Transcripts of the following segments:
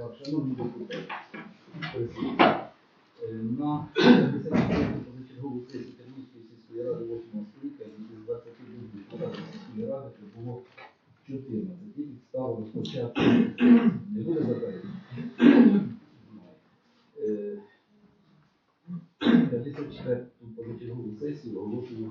Так, шановні депутати, е, на 54-ю позачергову сесію Тернівської сільської ради 8 скликання із 22 депутатів сільської ради було 14. І підстава розпочати не буде заперечень? Е, 54-ту позачергову сесію оголошую.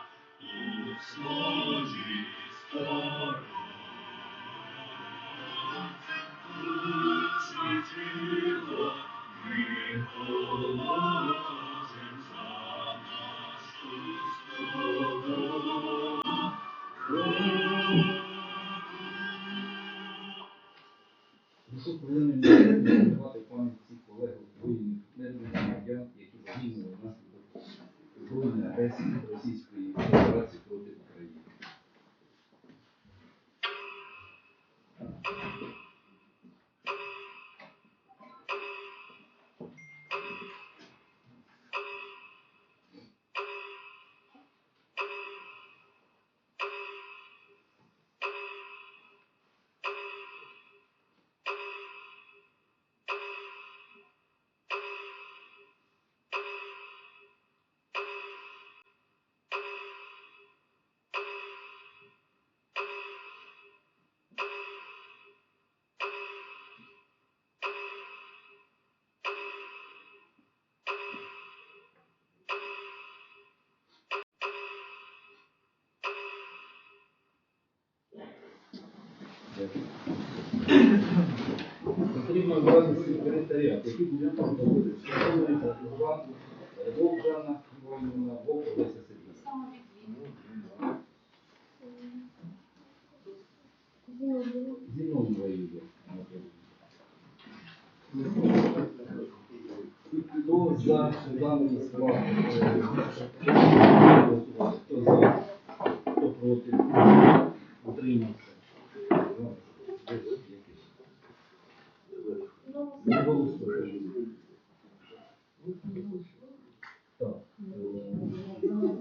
Потрібно обрати секретаріат, який буде проводити Іван, Вовк Жанна Іванівна, Олеся Сергійовна. Зіновна Юлія Анатоліївна. Хто за склад? е, Хто за? Хто проти? Утримався. Не голосує. Так. е,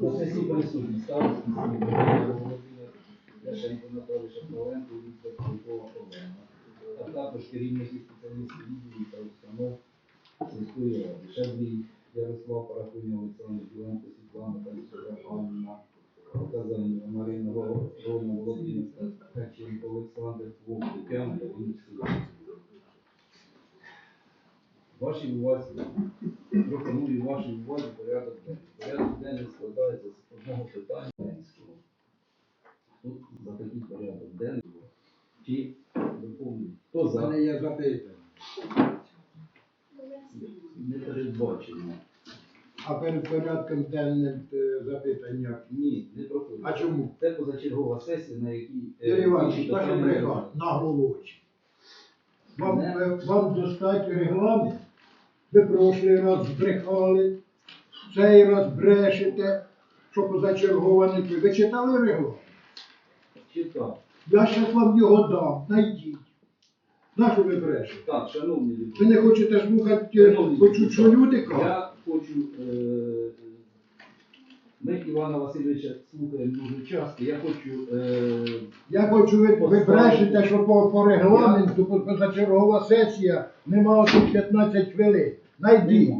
На сесії присутні старості Володимир Ляшенко Анатолій Шапровенко, Віктор Полкова Олена. А також керівники спеціалістів відділів та установ сільської ради. Шаблій Ярослав Парахуня, Олександр Біленко, Світлана Танцюра, Анна Казанєва, Марина Ворона, Володимир Ткаченко, Олександр Вовк, Тетяна, Ірина Вашій увазі, пропоную вашій увазі порядок денний. Порядок денний складається з одного питання Тут за такий порядок денний чи доповнюють? Хто за? мене є запитання. Не передбачено. А перед порядком денним е, запитання. Ні, не проходить. А чому? Це позачергова сесія, на якій е, Юрій Іванович, інші ваша питання головочі. Вам, Не. е, вам достатньо регламент. Ви прошлий раз збрехали, цей раз брешете, що позачерговане. Ви читали регламент? Читав. Я зараз вам його дам, знайдіть. На що ви брешете? Так, шановні Ви депутати. не хочете слухати, е, Шановні почути, що люди кажуть? Я хочу. Е, ми Івана Васильовича слухаємо дуже часто. Я хочу. Е, Я хочу, ви, ви брешете, що по, по регламенту по- позачергова сесія нема тут 15 хвилин. Найдіть.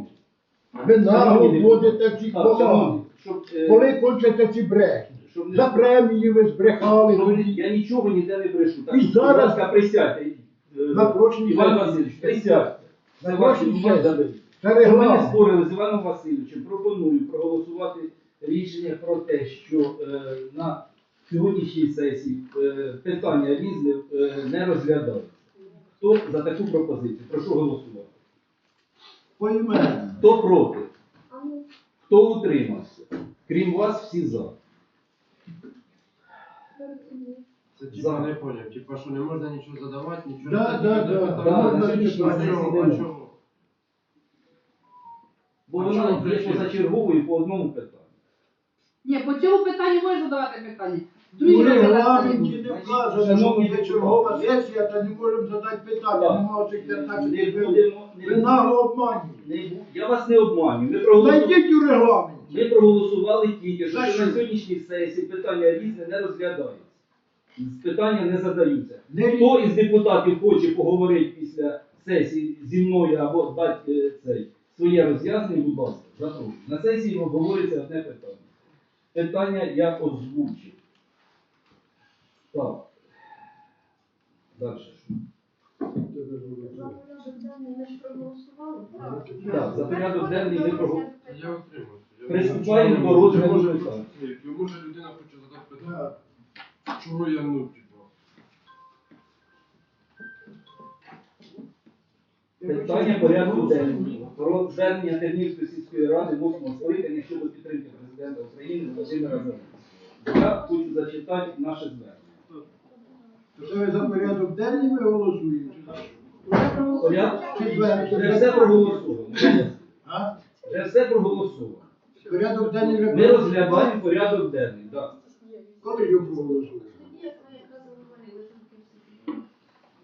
Ви нагло Шановні вводите всіх так, поваг. шановні, щоб, е, Коли кончаться ці брехи? За премії ви збрехали. я нічого ніде не брешу. Так, І зараз- будь ласка, присядьте. Е, На прошлій Іван. Васильович, присядьте. На Це ваші прошлій бумаги. сесії. Це ми не регламент. спорили з Іваном Васильовичем, пропоную проголосувати рішення про те, що е, на сьогоднішній сесії е, питання різне е, не розглядаються. Хто за таку пропозицію? Прошу голосувати. Поіменно. Хто проти? Хто утримався? Крім вас, всі за. Це типа не поняв, типа що не можна нічого задавати, нічого Да, не да, да. питання. Да, Можна на сьогоднішній. А чого? А чого? Бо А вона чому є причина? позачерговою по одному питанню. Ні, по цьому питанню можеш задавати питання. У Другі регламенті не вказано, що буде чергова сесія, та не можемо задати питання. Нема цих 15 Не хвилин. будемо. не Ви будемо- нагло обманюєте. не бу- Я вас не обманюю. Ми проголосували. У регламенті. Ми проголосували тільки, що За на сьогоднішній сесії питання різне не розглядаються. Питання не задаються. Не Хто із депутатів хоче поговорити після сесії зі мною або дати е, цей, своє роз'яснення, будь ласка, запрошую. На сесії обговорюється одне питання. Питання я озвучив. Так. Далі. що? Так, за порядок денний ми проголосували. Я отримую. Я Приступаємо не до розгляду Може, Може людина хоче задати питання. Чого я ну, типа? Питання порядку денного про звернення Тернівської сільської ради 8 скликання щодо підтримки президента України Володимира Зеленського. Я хочу зачитати наше звернення. Це за порядок денний? Порядок Четвертий. вже все проголосовано. А? Вже все проголосовано. Порядок денний ви Ми розглядаємо порядок денний. Да. Коли його проголосуєте?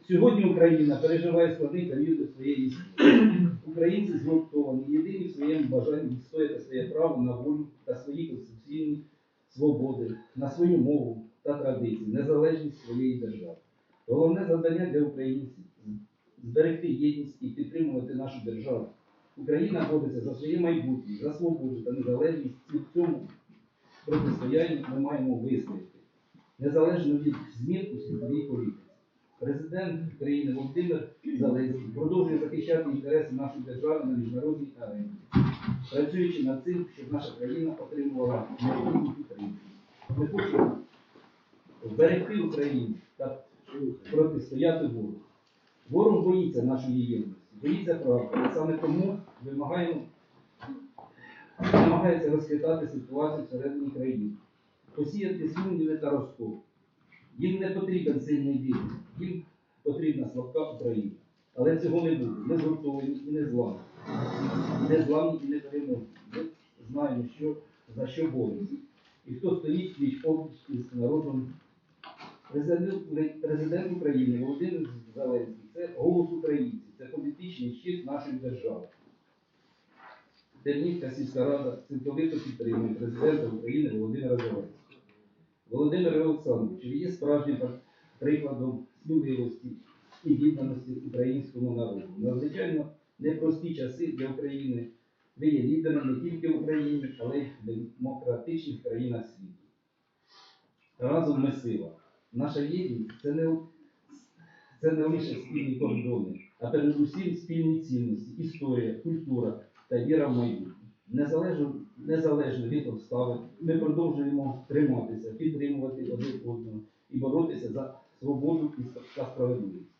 Сьогодні Україна переживає складний період своєї історії. Українці згуртовані, єдині в своєму бажанні відстояти своє право на волю та свої конституційні свободи, на свою мову та традиції, незалежність своєї держави. Головне завдання для українців зберегти єдність і підтримувати нашу державу. Україна бореться за своє майбутнє, за свободу та незалежність, і в цьому протистоянні ми маємо вистояти, незалежно від змін у світовій політиці. Президент України Володимир Зеленський продовжує захищати інтереси нашої держави на міжнародній арені, працюючи над цим, щоб наша країна отримувала необхідну підтримку. Ми вберегти Україну та протистояти ворогу. Ворог боїться нашої єдності, боїться правди. І саме тому вимагаємо, намагається розхитати ситуацію всередині країни, посіяти сумніви та розкол. Їм не потрібен сильний вірус, їм потрібна слабка Україна. Але цього не буде. Ми згуртовані і не зламні. Не зламні і не переможні. Ми знаємо, що, за що боремося. І хто стоїть пліч опліч із народом. Президент, президент України Володимир Зеленський це голос українців, це політичний щит нашої держави. Тернівська сільська рада цілковито підтримує президента України Володимира Зеленського. Володимир Олександрович, ви є справжнім прикладом сміливості і відданості українському народу. Надзвичайно непрості часи для України. Ви є лідером не тільки в Україні, але й в демократичних країнах світу. Разом ми сила. Наша єдність це не, це не лише спільні кордони, а передусім спільні цінності, історія, культура та віра в майбутнє. Незалежно, незалежно від обставин, ми продовжуємо триматися, підтримувати один одного і боротися за свободу та справедливість.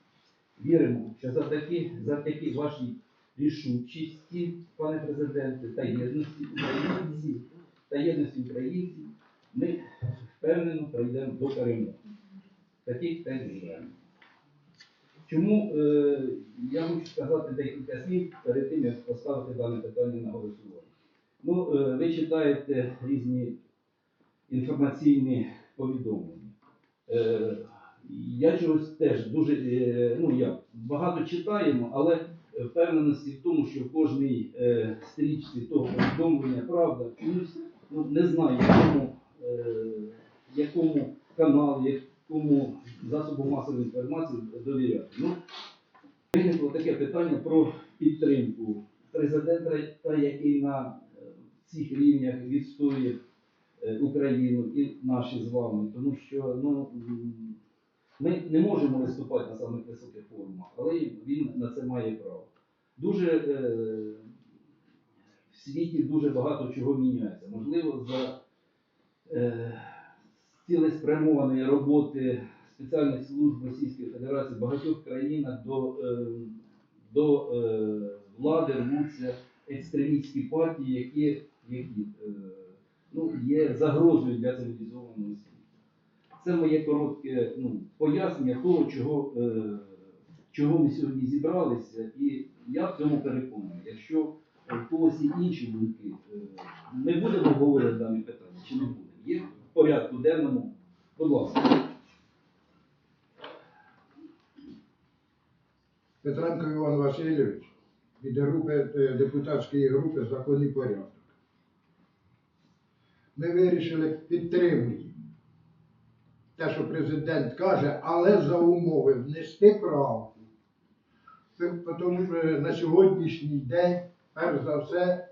Віримо, що завдяки, завдяки вашій рішучості, пане президенте, та єдності українців, та єдності українців, ми впевнено прийдемо до перемоги. Таких тем звернень. Чому е, я хочу сказати декілька слів перед тим, як поставити дане питання на голосування. Ну, е, ви читаєте різні інформаційні повідомлення. Е, я чогось теж дуже, е, ну як, багато читаємо, але впевненості в тому, що в кожній е, стрічці того повідомлення правда, ну, не знаю, якому, е, якому каналу, якому засобу масової інформації довіряти. Ну, виникло таке питання про підтримку президента, та який на е, цих рівнях відстоює е, Україну і наші з вами, тому що ну, ми не можемо виступати на самих високих форумах, але він на це має право. Дуже е, в світі дуже багато чого міняється. Можливо, за цілеспрямованої роботи спеціальних служб Російської Федерації в багатьох країнах до, е, до е, влади рвуться екстремістські партії, які, які е, ну, є загрозою для цивілізованого світу. Це моє коротке ну, пояснення того, чого, е, чого ми сьогодні зібралися, і я в цьому переконаний. Якщо в когось інші думки, ми будемо обговорювати дані питання чи не будемо? Порядку денному? Будь ласка. Петренко Іван Васильович від е, депутатської групи Законний порядок. Ми вирішили підтримуємо те, що президент каже, але за умови внести правку. Тому що на сьогоднішній день, перш за все,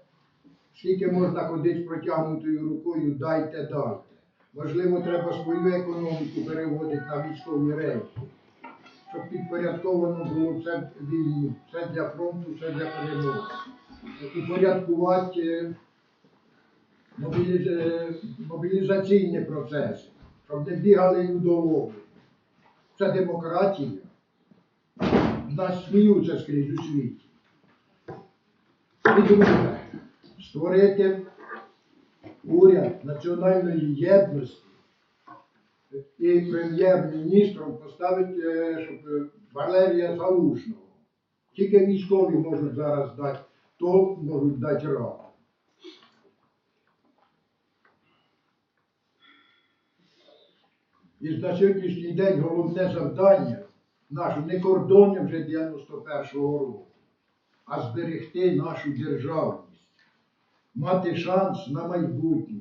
скільки можна ходити з протягнутою рукою, дайте, дайте. Можливо, треба свою економіку переводити на військові рейки щоб підпорядковано було все вільно, все для фронту, все для перемоги. Упорядкувати е, е, мобілізаційні процеси, щоб не бігали людолови. Це демократія. Нас сміються скрізь у світі. І друге, створити уряд національної єдності і прем'єр-міністром поставить, е, щоб Валерія Залужного. Тільки військові можуть зараз дати, то можуть дати раду. І на сьогоднішній день головне завдання наше не кордони вже 91-го року, а зберегти нашу державність, мати шанс на майбутнє.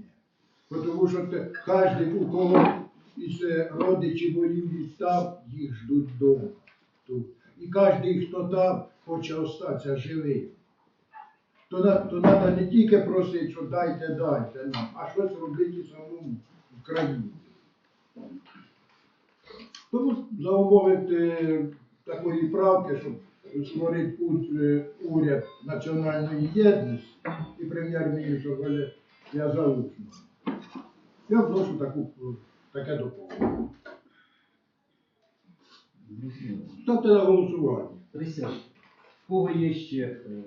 Тому що кожен, у кого із родичів воїв відстав, їх ждуть вдома. І кожен, хто там, хоче остатися живим. То, то треба не тільки просити, що дайте, дайте нам, а щось робити самому в країні. Тому умови е, такої правки, щоб створити у- е, уряд національної єдності і прем'єр-міністр Валерія Залужного. Я вношу таку, таке доповнення. Ставте на голосування. Присядь. Кого є ще е,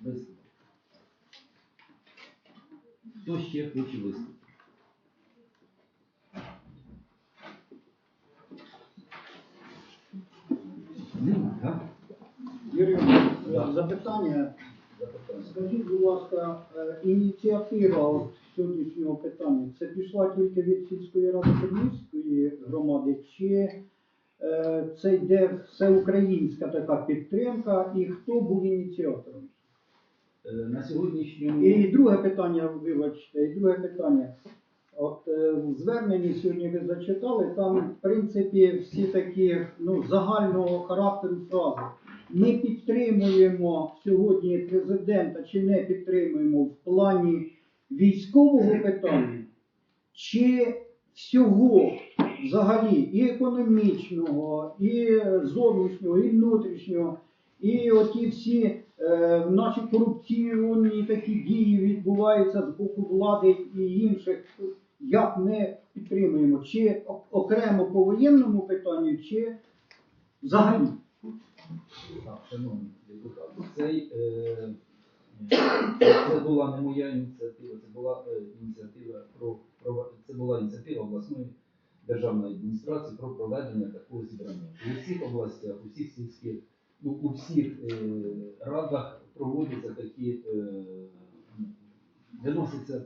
виступ? Хто ще хоче виступити? Нема, так? Юрій, Да. Запитання. Скажіть, будь ласка, е, ініціатива от сьогоднішнього питання, це пішла тільки від сільської ради Тернівської громади, чи е, це йде всеукраїнська така підтримка, і хто був ініціатором? Е, На сьогоднішньому І друге питання, вибачте, і друге питання. От е, в зверненні сьогодні ви зачитали, там, в принципі, всі такі ну, загального характеру фрази. Не підтримуємо сьогодні президента чи не підтримуємо в плані військового питання, чи всього взагалі і економічного, і зовнішнього, і внутрішнього, і оті всі е, наші корупційні такі дії відбуваються з боку влади і інших. Як ми підтримуємо, чи окремо по воєнному питанню, чи взагалі? Так, шановні депутати, цей, е, це була не моя ініціатива, це була е, ініціатива про, про це була ініціатива обласної державної адміністрації про проведення такого зібрання. У всіх областях, у всіх сільських, ну, у всіх е, радах проводяться такі, е, виноситься,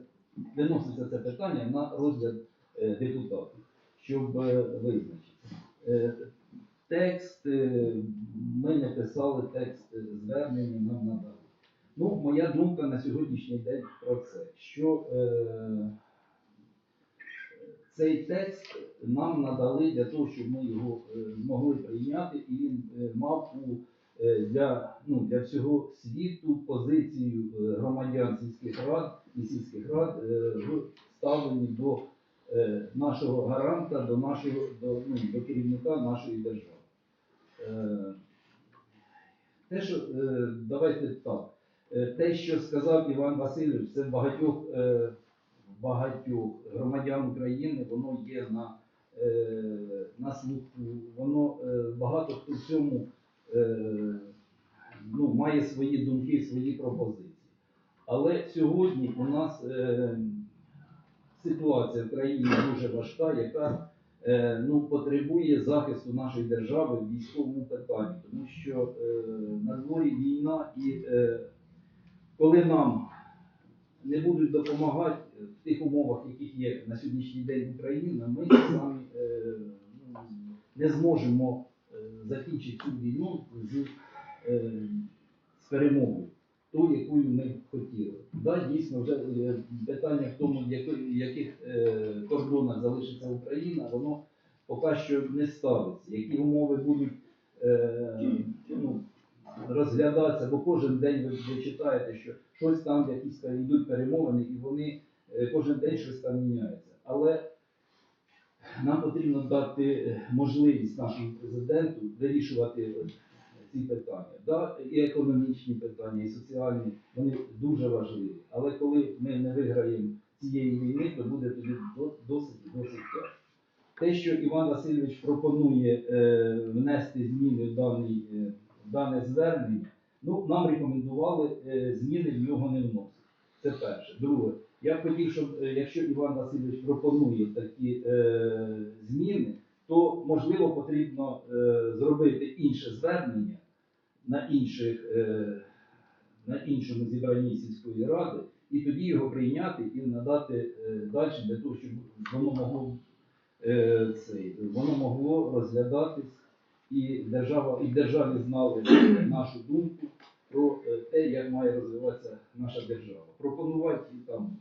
виноситься це питання на розгляд е, депутатів, щоб е, визначити. Е, Текст е, ми не писали текст звернення нам надали. Ну, моя думка на сьогоднішній день про це, що е, цей текст нам надали для того, щоб ми його е, змогли прийняти, і він е, мав у, е, для, ну, для всього світу позицію е, громадян сільських рад і сільських рад е, в ставленні до е, нашого гаранта, до нашого до, ну, до керівника нашої держави. Е, Те, що е, давайте так. Е, Те, що сказав Іван Васильович, це багатьох, багатьох громадян України, воно є на, на слуху, воно багато хто в цьому ну, має свої думки, свої пропозиції. Але сьогодні у нас ситуація в країні дуже важка, яка ну, потребує захисту нашої держави в військовому питанні, тому що е, на дворі війна і е, коли нам не будуть допомагати в тих умовах, яких є на сьогоднішній день Україна, ми самі е, ну, не зможемо е, закінчити цю війну з, е, з перемогою, ту, якою ми хотіли. Да, дійсно, вже е, питання в тому, в яких е, кордонах залишиться Україна, воно поки що не ставиться. Які умови будуть е, ну, розглядатися, бо кожен день ви, ви читаєте, що щось там, якісь там йдуть перемовини, і вони кожен день щось там міняється. Але нам потрібно дати можливість нашому президенту вирішувати ці питання. Да, і економічні питання, і соціальні, вони дуже важливі. Але коли ми не виграємо цієї війни, то буде тоді досить досить тяжко. Те, що Іван Васильович пропонує е, внести зміни в, даний, е, дане звернення, ну, нам рекомендували е, зміни в нього не вносити. Це перше. Друге, я б хотів, щоб е, якщо Іван Васильович пропонує такі е, зміни, то можливо потрібно е, зробити інше звернення на інших, е, на іншому зібранні сільської ради, і тоді його прийняти і надати е, далі для того, щоб воно могло е, цей, воно могло розглядатись і держава, і державі знали нашу думку про те, як має розвиватися наша держава. Пропонувати там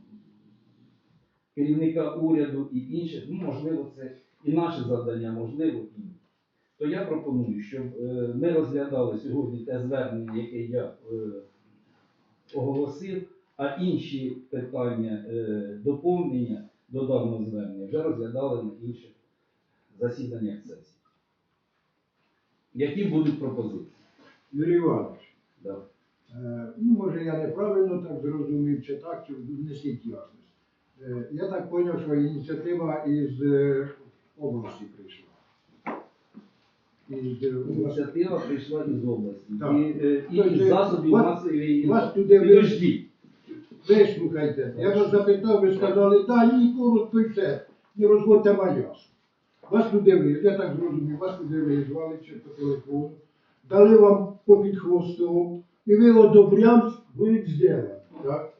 керівника уряду і інших, ну можливо, це і наше завдання, можливо, і. То я пропоную, щоб е, ми розглядали сьогодні те звернення, яке я е, оголосив, а інші питання е, доповнення до даного звернення вже розглядали на інших засіданнях сесії. Які будуть пропозиції? Юрій Іванович, Да. е, ну, може я неправильно так зрозумів, чи так, чи внесіть ясність. Е, Я так зрозумів, що ініціатива із області прийшла. Ініціатива прийшла із області. Так. І, е, і Тобто, із засобів вас- масової вас туди ви- Підождіть. Вислухайте, я вас запитав, ви сказали, да, коротко і все, не розводьте маяс. Вас туди ви, я так зрозумів, вас туди визвали чи по телефону, дали вам по підхвостову, і ви одобрям буде зроблено. Так?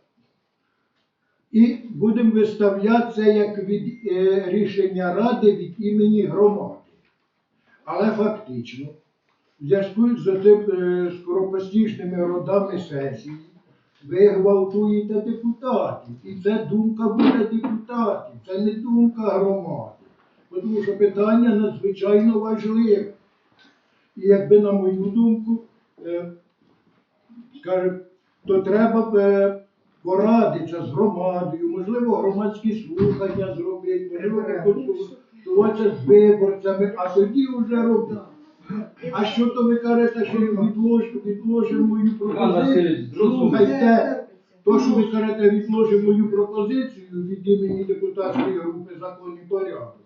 І будемо виставляти це як від, е, рішення ради від імені громади. Але фактично, в зв'язку з цим е, скоропостіжними родами сесії, ви гвалтуєте депутатів. І це думка буде депутатів, це не думка громади. Тому що питання надзвичайно важливе. І якби, на мою думку, е, то треба б е, порадитися з громадою, можливо, громадські слухання зробити, можливо, консультуватися з виборцями, а тоді вже робити. А що то ви кажете, що відложимо, відложимо мою пропозицію? Слухайте, то, що ви кажете, відложимо мою пропозицію від імені депутатської групи «Закон і порядок»,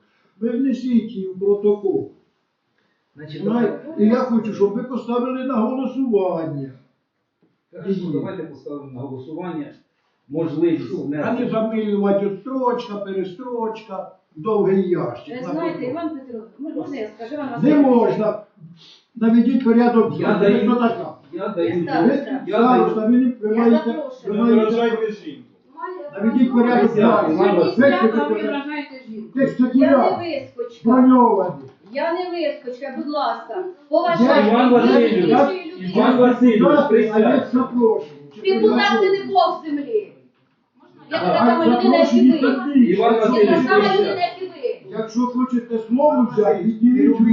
ви внесіть її в протокол. Значить, Знаєте, І я хочу, щоб ви поставили на голосування. Хорошо, давайте поставимо на голосування можливість А не внести. замилювати от строчка, перестрочка, довгий ящик. Ви знаєте. Іван Петрович, можна я скажу вам Не можна. Наведіть порядок. Я Ви даю, така? я даю, Я Ви ставлю. я даю. староста, ви, Я маєте, ви Не маєте, жінку. наведіть порядок. Я-. Іван Ви ви. Я не вискочка. броньовані. Я не вискочка, будь ласка. Я- Поважаю Іван Васильович, я-. Іван Васильович, а запрошені. Депутат це не Бог землі. Я така сама людина, як і ви. Іван Я Васильович, така сама людина, як і ви. Якщо хочете слово взяти, відділіть руку.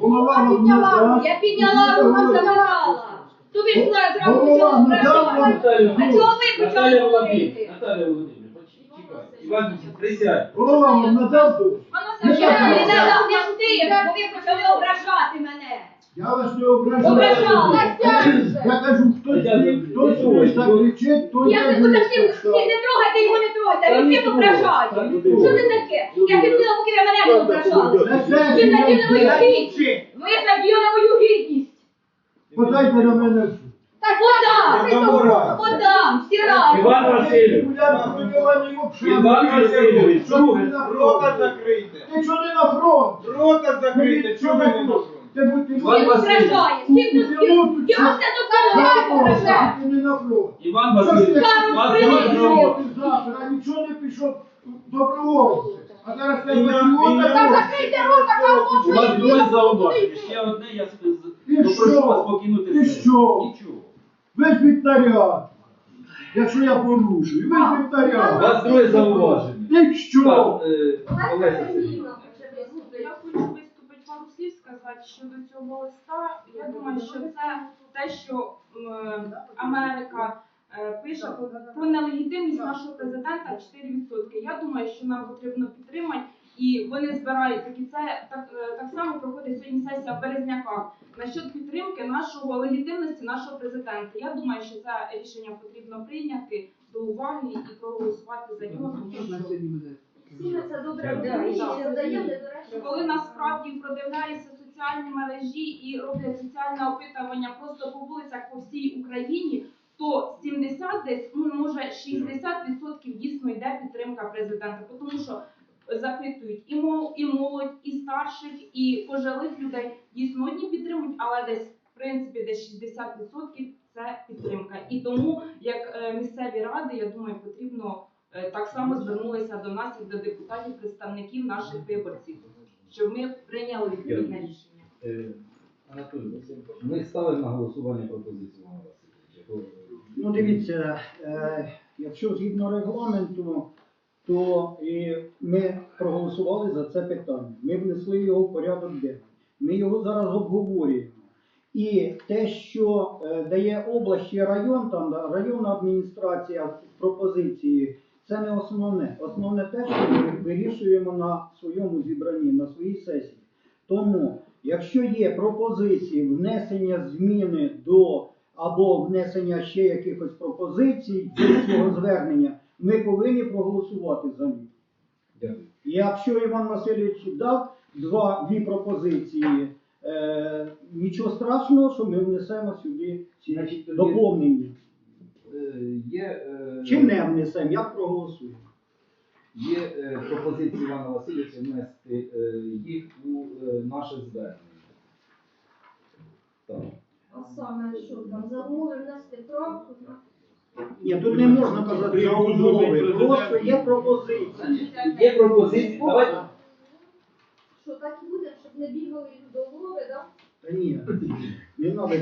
Голова вам не дасть. Я підняла руку, забирала. Тобі ж зразу Голова цього не дав вам. вражати. А чого ви почали говорити? Володимирівна, Наталя Володимирівна, почекайте. Іван Васильович, присядь. Голова вам надав дозвіл? Я не не тим, бо ви почали ображати мене. Я вас не ображаю. Ображала. Я хтось хтось закричить, то Я не буду всім всі не трогайте його не трогайте, ви всім ображаєте. Що це таке? Я хотіла, поки ви мене не ображали. Ви заділи мою гідність. Ви заділи мою гідність. Подайте на мене. Так, подам, подам, всі разом. Іван Васильович, Іван Васильович, Що ти на Рота фронт? закрийте. Ти що не на фронт? Рота закрийте. Чого ви не на фронт? Ти будь ти Всім ображає, всім тут всім. Його до кого не на фронт. Іван Васильович, вас а нічого не пішов добровольцем. А зараз ти І на- патріота. закрийте рота, кого вас друге зауваження. Ще одне, я попрошу що? вас покинути І сесію. що? Нічого. Візьміть наряд. Якщо я порушую, візьміть У наряд. вас друге зауваження. І що? Так, е, Олеся Сергіївна. Я хочу виступити пару слів сказати щодо цього листа. Я думаю, що це те, що Америка е, пише про- нелегітимність нашого президента 4%. Я думаю, що нам потрібно підтримати. І вони збирають такі це так, е, так само проходить сьогодні сесія в Березняках насчет підтримки нашого легітимності нашого президента. Я думаю, що це рішення потрібно прийняти до уваги і проголосувати за нього, тому що Всі це добре речі. коли насправді продивляються соціальні мережі і роблять соціальне опитування просто по вулицях по всій Україні, то 70 десь, ну може 60% дійсно йде підтримка президента, тому що запитують і мол, і молодь, і старших, і пожилих людей. Дійсно одні підтримують, але десь в принципі десь 60% це підтримка. І тому, як е, місцеві ради, я думаю, потрібно е, так само звернулися до нас і до депутатів, представників наших виборців, щоб ми прийняли відповідне рішення. Е, Анатолій ми ставимо на голосування пропозицію Івана Васильовича. Ну, дивіться, е, якщо згідно регламенту, то і ми проголосували за це питання. Ми внесли його в порядок денний. Ми його зараз обговорюємо. І те, що е, дає область чи район, там да, районна адміністрація пропозиції, це не основне. Основне те, що ми вирішуємо на своєму зібранні, на своїй сесії. Тому, якщо є пропозиції внесення зміни до або внесення ще якихось пропозицій до цього звернення, ми повинні проголосувати за них. Дякую. Якщо Іван Васильович дав два, дві пропозиції, е, нічого страшного, що ми внесемо сюди ці Значить, тоді- доповнення. Е, Є, е, Чи не внесемо, як проголосуємо? є е, пропозиція Івана Васильовича внести їх у наше звернення. Так. А саме що там, за умови внести правку, Ні, тут не можна казати за умови, просто є пропозиції. Є пропозиція, давайте. що так і буде, щоб не бігали до голови, да? Та ні, не треба.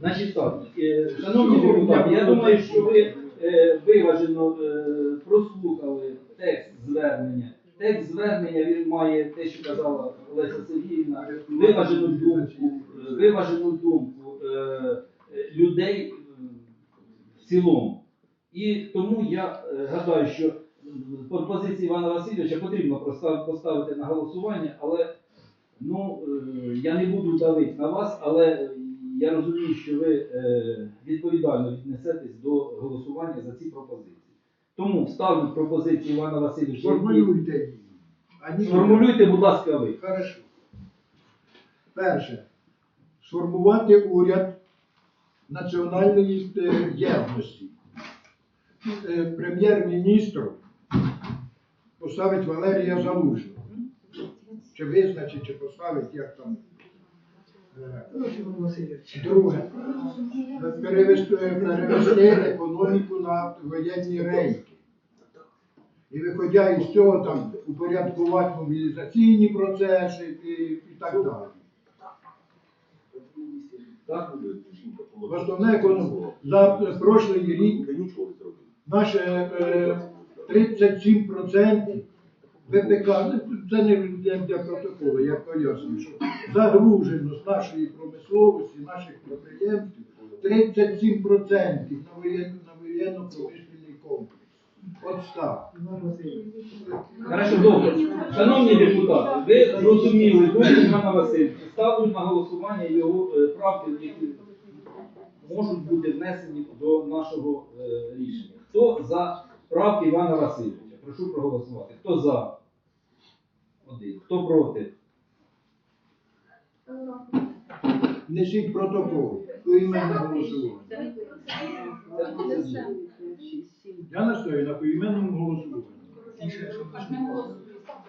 Значить так, е, шановні депутати, я думаю, що ви е, виважено е, прослухали текст звернення. Текст звернення він має те, що казала Олеся Сергіївна, виважену думку, е, виважену думку е, людей в цілому. І тому я е, гадаю, що пропозиції Івана Васильовича потрібно поставити на голосування, але Ну, е, я не буду давити на вас, але я розумію, що ви е, відповідально віднесетесь до голосування за ці пропозиції. Тому ставлю пропозиції Івана Васильовича. які- Сформулюйте будь ласка, ви. Хорошо. Перше. Сформувати уряд національної е, єдності. Прем'єр-міністром поставить Валерія Залужного. Чи визначить, чи поставить, як там. Е, Друге. Перевести, перевести економіку на воєнні рейки. І виходя із цього там упорядкувати мобілізаційні процеси і, і так далі. Так? В основне економіка. За прошлий рік наше е, 37% ВПК, це не для, протоколу, я пояснюю, що загружено з нашої промисловості, наших підприємств 37% на воєнно- на воєнно-промисловий комплекс. От так. Хорошо, добре. Шановні депутати, ви зрозуміли думку Івана Васильовича. ставлю на голосування його е, правки, які можуть бути внесені до нашого е, рішення. Хто за правки Івана Васильовича? Прошу проголосувати. Хто за? Один. Хто проти? Несіть протокол. Поіменне голосування. Я настаю на поіменному голосуванні.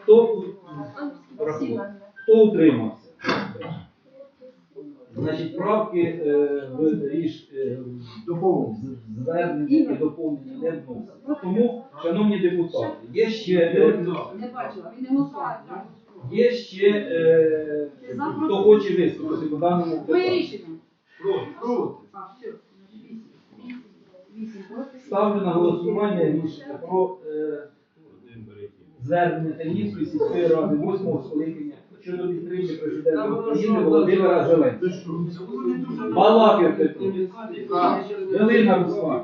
Хто? Хто утримався? Значить, правки е, в ріш е, Доповнення. в і доповнення не вносяться. Тому, шановні депутати, є ще, е, Не бачила, він не голосував. є ще е, хто хоче виступити по даному Твоє питанню. рішення. Проти. А, все. Вісім. Вісім проти. Ставлю на голосування рішення про е, звернення Танівської сільської ради 8 скликання щодо підтримки президента України Володимира Зеленського. Балакір Петро, Галина Руслан,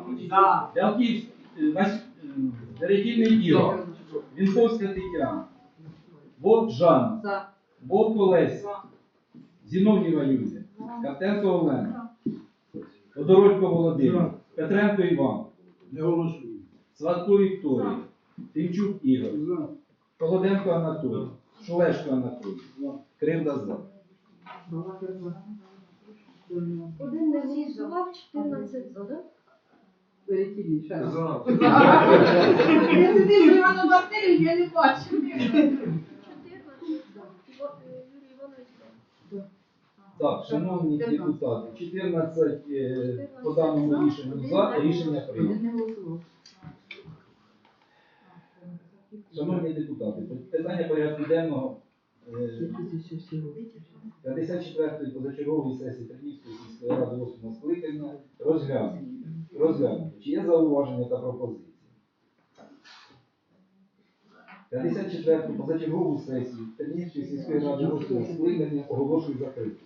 Ялківський, Веретільний Ігор, Вінковська Тетяна, Вовк Жанна, За. Вовк Олеся, Зіновніва Юлія, Картенко Олена, Тодородько Володимир, Петренко Іван, Не голосую. Сватко Вікторія, Тимчук Ігор, Холоденко Анатолій, Шулешко Анатолій, Кривда за. Один не голосував, 14 за, да? Перетілі, ще раз. Я сидів Васильович, я не бачу. 14 за. Іво- Юрій Іванович за. Так, шановні депутати, 14 е, по даному рішенню за, рішення прийнято. Не голосував. Шановні депутати, питання порядку денного е, 54-ї позачергової сесії Тернівської сільської ради 8 скликання. Розглянути. Чи є зауваження та пропозиції? 54-ту позачергову сесію Тернівської сільської ради 8 скликання оголошую закритою.